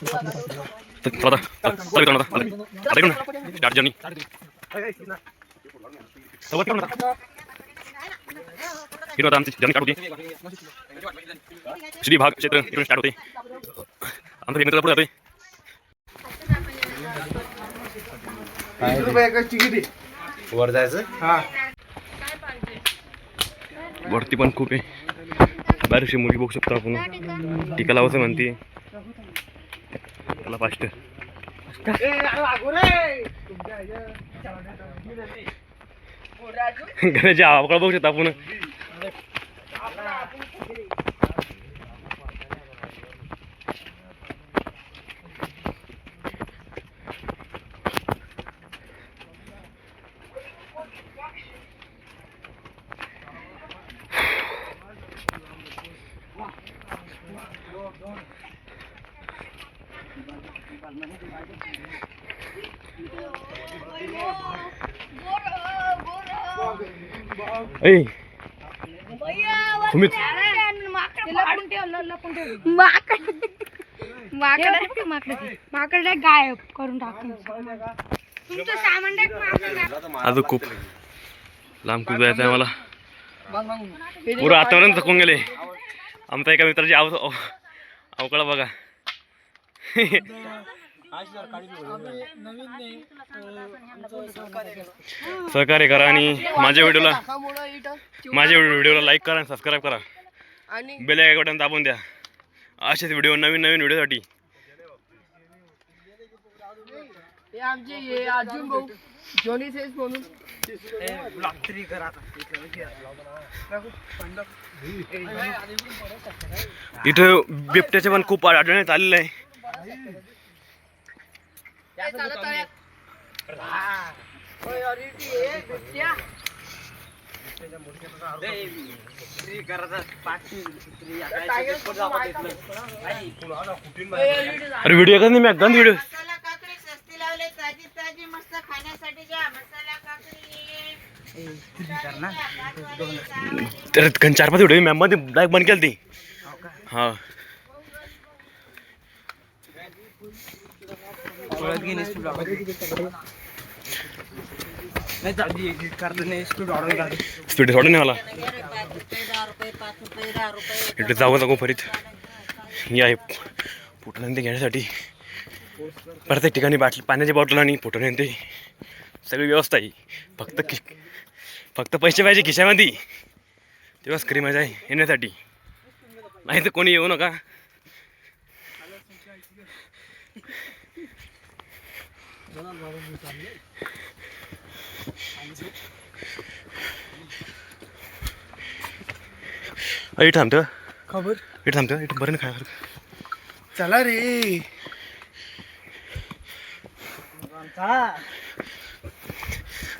चल, चला आता. चल, चल इकडून आता. चल. आता इकडून. स्टार्ट जर्नी सोबत इकडून आता. इकडून आता आमची जर्नी स्टार्ट होती श्री भाग क्षेत्र इकडून स्टार्ट होते आमचं हे मित्र पुढे जातोय वर जायचं वरती पण खूप आहे बारीकशी मुलगी बघू शकतो आपण टीका लावायचं म्हणते त्याला फास्ट घराच्या आवाकडे बघू शकतो आपण. माकड गायब करून टाकून तुमचं सामान. अजून खूप लांब खूप जायचं आहे मला पुरं वातावरण थकून गेले. आमच्या एका मित्राची आव अवकाळा बघा. सहकार्य करा आणि माझ्या व्हिडिओला माझ्या व्हिडिओला लाईक करा आणि सबस्क्राईब करा. आणि बेल बटन दाबून द्या. असेच व्हिडिओ नवीन नवीन व्हिडिओसाठी आमचे हे अर्जुन भाऊ जॉनी सेस म्हणून. इथं बिबट्याचे पण खूप आढळण्यात आलेलं आहे. अरे हे व्हिडिओ का नाही मी गंद व्हिडिओ मसाला काकडी सस्ती लावले ताजी ताजी मस्त खाण्यासाठी घ्या. मसाला काकडी. तर चार पाच व्हिडिओ मॅममध्ये लाईक बंद केलं ती हा. स्पीड सोडून नाही मला इकडे जाऊ नको फरीत. या आहे फुटणं घेण्यासाठी. प्रत्येक ठिकाणी बाटली पाण्याची बॉटल आणि फुटण ते. सगळी व्यवस्था आहे. फक्त कि फक्त पैसे पाहिजे खिशामध्ये. तेव्हाच खरी मजा आहे येण्यासाठी. नाही तर कोणी येऊ नका. इथं थांबतं खबर? इथं थांबतं इथं बरं काय चला रे.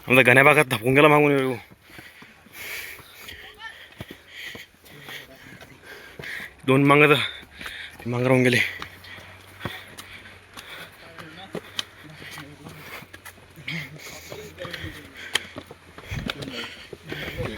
आमचा गण्या भागात धपून गेला मागून. येऊ दोन मांग मांग राहून गेले.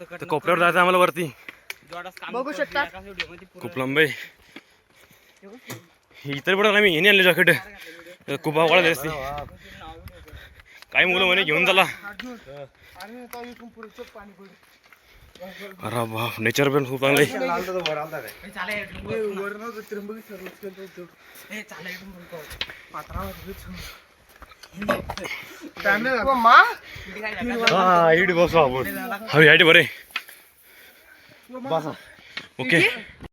तर कोपऱ्यावर जायचं आम्हाला वरती. बघू शकता. खूप लांब आहे. हे इतर पडत आम्ही येणे आणले जॅकेट. खूप आवडत असते काही मुलं म्हणे घेऊन चला. अरे बाप नेचर पण खूप चांगलं आहे. मा हा इकडे बसू आपण हा यायचे बरे ओके